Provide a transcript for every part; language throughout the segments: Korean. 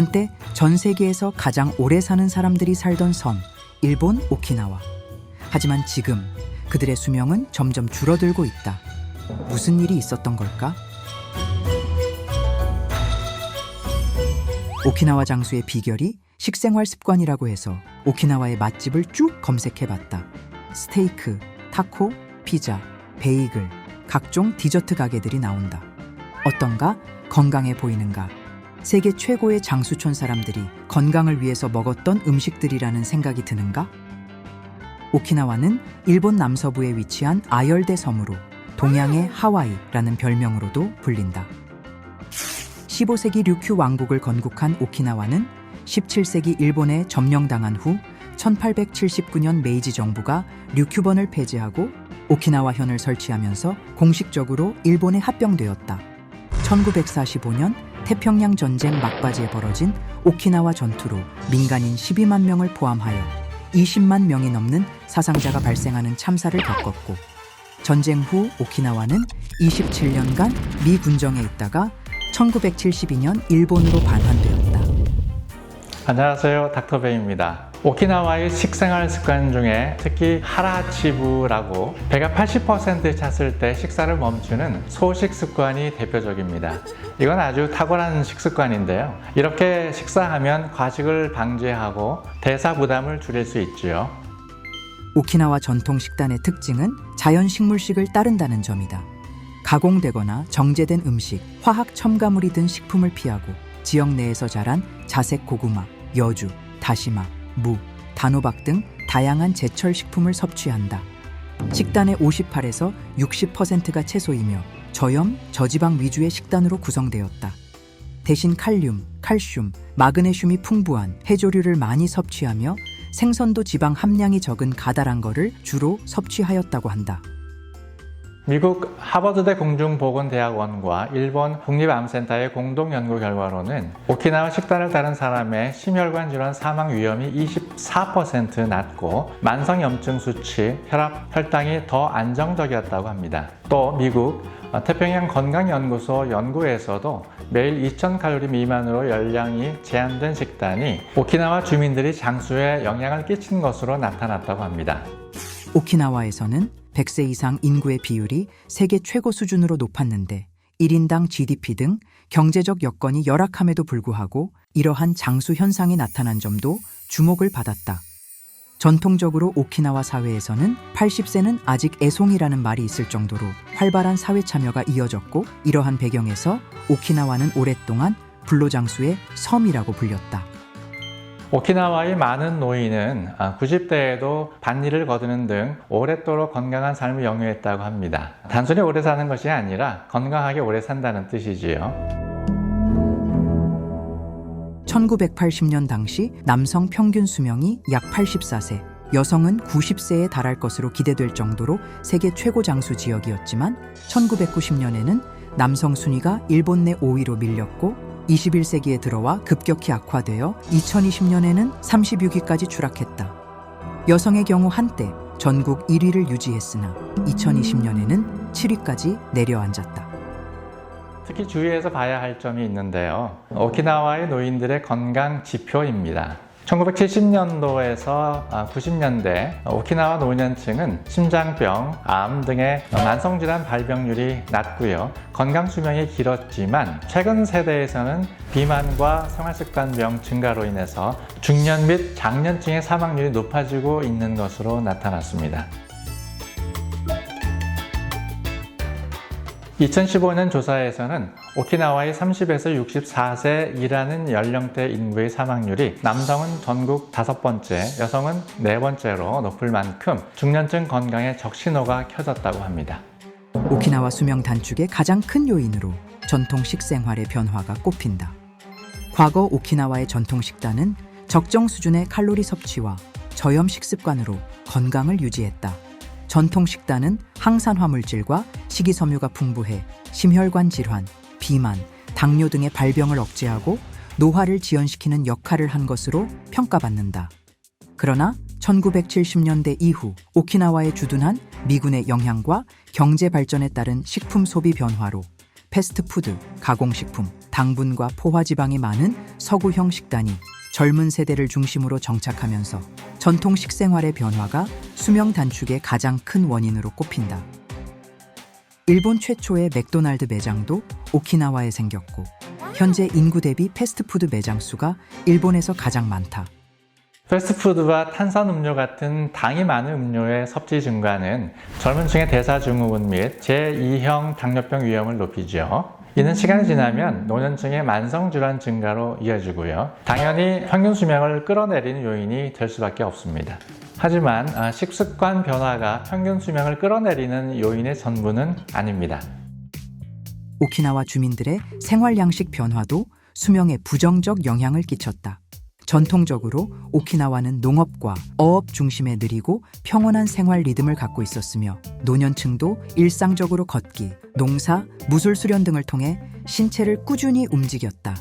한때 전 세계에서 가장 오래 사는 사람들이 살던 섬, 일본 오키나와. 하지만 지금 그들의 수명은 점점 줄어들고 있다. 무슨 일이 있었던 걸까? 오키나와 장수의 비결이 식생활 습관이라고 해서 오키나와의 맛집을 쭉 검색해 봤다. 스테이크, 타코, 피자, 베이글, 각종 디저트 가게들이 나온다. 어떤가? 건강해 보이는가? 세계 최고의 장수촌 사람들이 건강을 위해서 먹었던 음식들이라는 생각이 드는가? 오키나와는 일본 남서부에 위치한 아열대 섬으로 동양의 하와이라는 별명으로도 불린다. 15세기 류큐 왕국을 건국한 오키나와는 17세기 일본에 점령당한 후 1879년 메이지 정부가 류큐번을 폐지하고 오키나와현을 설치하면서 공식적으로 일본에 합병되었다. 1945년 태평양 전쟁 막바지에 벌어진 오키나와 전투로 민간인 12만 명을 포함하여 20만 명이 넘는 사상자가 발생하는 참사를 겪었고 전쟁 후 오키나와는 27년간 미 군정에 있다가 1972년 일본으로 반환되었다. 안녕하세요. 닥터베입니다. 오키나와의 식생활 습관 중에 특히 하라치부라고 배가 80% 찼을 때 식사를 멈추는 소식 습관이 대표적입니다. 이건 아주 탁월한 식습관인데요. 이렇게 식사하면 과식을 방지하고 대사 부담을 줄일 수 있지요. 오키나와 전통 식단의 특징은 자연 식물식을 따른다는 점이다. 가공되거나 정제된 음식, 화학 첨가물이 든 식품을 피하고 지역 내에서 자란 자색 고구마, 여주, 다시마, 무, 단호박 등 다양한 제철 식품을 섭취한다. 식단의 58에서 60%가 채소이며 저염, 저지방 위주의 식단으로 구성되었다. 대신 칼륨, 칼슘, 마그네슘이 풍부한 해조류를 많이 섭취하며 생선도 지방 함량이 적은 가달한 거를 주로 섭취하였다고 한다. 미국 하버드대 공중보건대학원과 일본 국립암센터의 공동 연구 결과로는 오키나와 식단을 따른 사람의 심혈관 질환 사망 위험이 24% 낮고 만성염증 수치, 혈압, 혈당이 더 안정적이었다고 합니다. 또 미국 태평양 건강연구소 연구에서도 매일 2000칼로리 미만으로 열량이 제한된 식단이 오키나와 주민들이 장수에 영향을 끼친 것으로 나타났다고 합니다. 오키나와에서는 100세 이상 인구의 비율이 세계 최고 수준으로 높았는데 1인당 GDP 등 경제적 여건이 열악함에도 불구하고 이러한 장수 현상이 나타난 점도 주목을 받았다. 전통적으로 오키나와 사회에서는 80세는 아직 애송이라는 말이 있을 정도로 활발한 사회 참여가 이어졌고 이러한 배경에서 오키나와는 오랫동안 불로장수의 섬이라고 불렸다. 오키나와의 많은 노인은 90대에도 반일을 거두는 등 오랫도록 건강한 삶을 영위했다고 합니다. 단순히 오래 사는 것이 아니라 건강하게 오래 산다는 뜻이지요. 1980년 당시 남성 평균 수명이 약 84세, 여성은 90세에 달할 것으로 기대될 정도로 세계 최고 장수 지역이었지만 1990년에는 남성 순위가 일본 내 5위로 밀렸고 21세기에 들어와 급격히 악화되어 2020년에는 36위까지 추락했다. 여성의 경우 한때 전국 1위를 유지했으나 2020년에는 7위까지 내려앉았다. 특히 주의해서 봐야 할 점이 있는데요. 오키나와의 노인들의 건강 지표입니다. 1970년도에서 90년대 오키나와 노년층은 심장병, 암 등의 만성질환 발병률이 낮고요. 건강 수명이 길었지만 최근 세대에서는 비만과 생활습관병 증가로 인해서 중년 및 장년층의 사망률이 높아지고 있는 것으로 나타났습니다. 2015년 조사에서는 오키나와의 30에서 64세 일하는 연령대 인구의 사망률이 남성은 전국 다섯 번째, 여성은 네 번째로 높을 만큼 중년층 건강에 적신호가 켜졌다고 합니다. 오키나와 수명 단축의 가장 큰 요인으로 전통 식생활의 변화가 꼽힌다. 과거 오키나와의 전통 식단은 적정 수준의 칼로리 섭취와 저염 식습관으로 건강을 유지했다. 전통 식단은 항산화 물질과 식이섬유가 풍부해 심혈관 질환, 비만, 당뇨 등의 발병을 억제하고 노화를 지연시키는 역할을 한 것으로 평가받는다. 그러나 1970년대 이후 오키나와에 주둔한 미군의 영향과 경제 발전에 따른 식품 소비 변화로 패스트푸드, 가공식품, 당분과 포화지방이 많은 서구형 식단이 젊은 세대를 중심으로 정착하면서 전통 식생활의 변화가 수명 단축의 가장 큰 원인으로 꼽힌다. 일본 최초의 맥도날드 매장도 오키나와에 생겼고 현재 인구 대비 패스트푸드 매장 수가 일본에서 가장 많다. 패스트푸드와 탄산음료 같은 당이 많은 음료의 섭취 증가는 젊은 층의 대사증후군 및 제2형 당뇨병 위험을 높이죠. 이는 시간이 지나면 노년층의 만성질환 증가로 이어지고요. 당연히 평균 수명을 끌어내리는 요인이 될 수밖에 없습니다. 하지만 아, 식습관 변화가 평균 수명을 끌어내리는 요인의 전부는 아닙니다. 오키나와 주민들의 생활 양식 변화도 수명에 부정적 영향을 끼쳤다. 전통적으로 오키나와는 농업과 어업 중심의 느리고 평온한 생활 리듬을 갖고 있었으며 노년층도 일상적으로 걷기, 농사, 무술 수련 등을 통해 신체를 꾸준히 움직였다.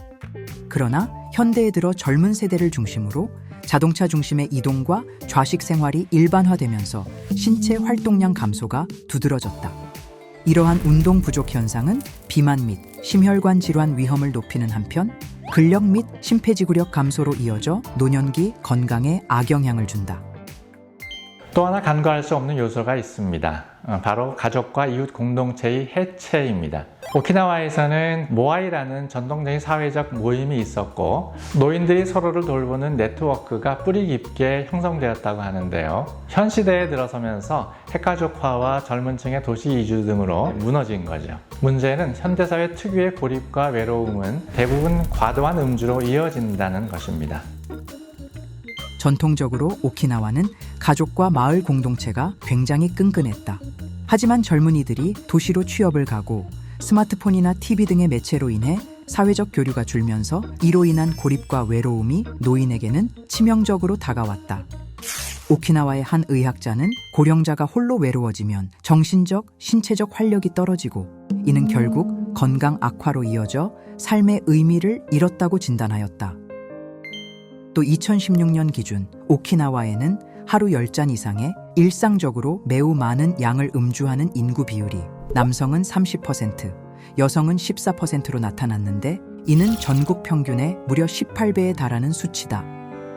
그러나 현대에 들어 젊은 세대를 중심으로 자동차 중심의 이동과 좌식 생활이 일반화되면서 신체 활동량 감소가 두드러졌다. 이러한 운동 부족 현상은 비만 및 심혈관 질환 위험을 높이는 한편 근력 및 심폐지구력 감소로 이어져 노년기 건강에 악영향을 준다. 또 하나 간과할 수 없는 요소가 있습니다. 어, 바로 가족과 이웃 공동체의 해체입니다. 오키나와에서는 모아이라는 전통적인 사회적 모임이 있었고 노인들이 서로를 돌보는 네트워크가 뿌리 깊게 형성되었다고 하는데요. 현 시대에 들어서면서 핵가족화와 젊은 층의 도시 이주 등으로 무너진 거죠. 문제는 현대사회 특유의 고립과 외로움은 대부분 과도한 음주로 이어진다는 것입니다. 전통적으로 오키나와는 가족과 마을 공동체가 굉장히 끈끈했다. 하지만 젊은이들이 도시로 취업을 가고 스마트폰이나 TV 등의 매체로 인해 사회적 교류가 줄면서 이로 인한 고립과 외로움이 노인에게는 치명적으로 다가왔다. 오키나와의 한 의학자는 고령자가 홀로 외로워지면 정신적, 신체적 활력이 떨어지고 이는 결국 건강 악화로 이어져 삶의 의미를 잃었다고 진단하였다. 또 2016년 기준 오키나와에는 하루 10잔 이상의 일상적으로 매우 많은 양을 음주하는 인구 비율이 남성은 30%, 여성은 14%로 나타났는데 이는 전국 평균의 무려 18배에 달하는 수치다.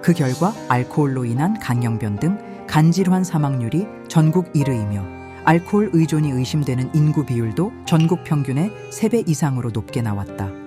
그 결과 알코올로 인한 간경변 등 간질환 사망률이 전국 1위이며 알코올 의존이 의심되는 인구 비율도 전국 평균의 3배 이상으로 높게 나왔다.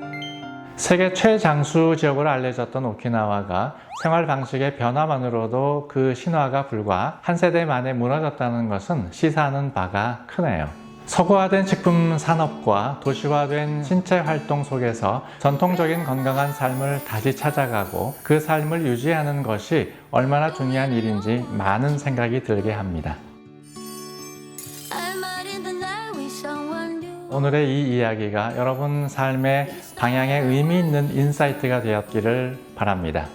세계 최장수 지역으로 알려졌던 오키나와가 생활 방식의 변화만으로도 그 신화가 불과 한 세대 만에 무너졌다는 것은 시사하는 바가 크네요. 서구화된 식품 산업과 도시화된 신체 활동 속에서 전통적인 건강한 삶을 다시 찾아가고 그 삶을 유지하는 것이 얼마나 중요한 일인지 많은 생각이 들게 합니다. 오늘의 이 이야기가 여러분 삶의 방향에 의미 있는 인사이트가 되었기를 바랍니다.